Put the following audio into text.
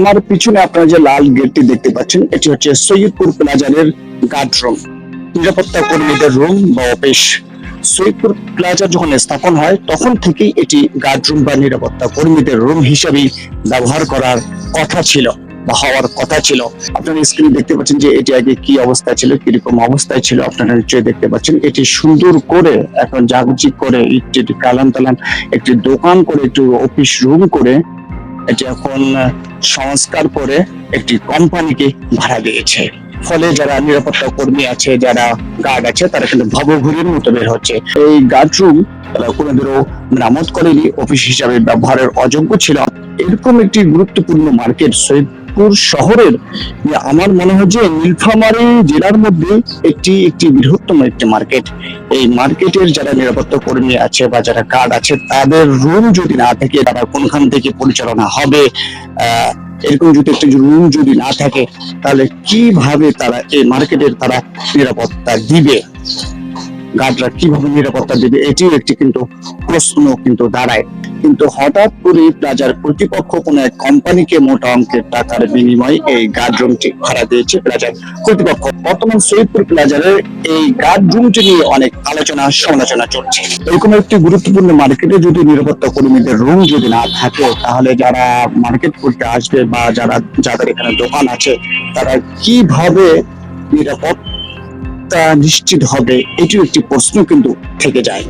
আমার পিছনে আপনারা যে লাল গেটটি দেখতে পাচ্ছেন, এটি হচ্ছে সৈয়দপুর প্লাজারের গার্ড রুম নিরাপত্তা কর্মীদের রুম বা অফিস সৈয়দপুর প্লাজা যখন স্থাপন হয়, তখন থেকেই এটি গার্ড রুম বা নিরাপত্তা কর্মীদের রুম হিসেবেই ব্যবহার করার কথা ছিল বা হওয়ার কথা ছিল। আপনারা স্ক্রিনে দেখতে পাচ্ছেন যে এটি আগে কি অবস্থায় ছিল, কীরকম অবস্থায় ছিল, আপনারা নিশ্চয়ই দেখতে পাচ্ছেন। এটি সুন্দর করে, এখন জাগজিক করে একটি কালান তালান একটি দোকান করে, একটু অফিস রুম করে এটি এখন সংস্কার করে একটি কোম্পানিকে ভাড়া দিয়েছে। ফলে যারা নিরাপত্তা কর্মী আছে, যারা গার্ড আছে, তারা কিন্তু ভবঘুরির মতো বের হচ্ছে। এই গার্ড রুম তারা কোনোদিনও মেরামত করেনি। অফিস হিসাবে ব্যবহারের অযোগ্য ছিল। এরকম একটি গুরুত্বপূর্ণ মার্কেট সৈয়দপুর শহরের আমার মনে হয় যে নীলফামারী জেলার মধ্যে একটি একটি বৃহত্তম একটি মার্কেট এই মার্কেটের যারা নিরাপত্তা কর্মী আছে বা যারা কার্ড আছে, তাদের রুম যদি না থাকে, তারা কোনখান থেকে পরিচালনা হবে? এরকম যদি একটা রুম যদি না থাকে, তাহলে কীভাবে তারা এই মার্কেটের তারা নিরাপত্তা দিবে? গার্ডরা কীভাবে নিরাপত্তা দিবে, এটিও একটি কিন্তু প্রশ্ন কিন্তু দাঁড়ায়। কিন্তু হঠাৎ করে প্লাজার কর্তৃপক্ষ কোন এক কোম্পানিকে মোটা অঙ্কের টাকার বিনিময়ে এই গার্ড রুমটি ভাড়া দিয়েছে। প্লাজার কর্তৃপক্ষ বর্তমান সৈয়দপুর প্লাজারের এই গার্ড রুমটি নিয়ে অনেক আলোচনা, সমালোচনা চলছে। এরকম একটি গুরুত্বপূর্ণ মার্কেটে যদি নিরাপত্তা কর্মীদের রুম যদি না থাকে, তাহলে যারা মার্কেট করতে আসবে বা যারা, যাদের এখানে দোকান আছে, তারা কীভাবে নিরাপত্তা নিশ্চিত হবে এটিও একটি প্রশ্ন কিন্তু থেকে যায়।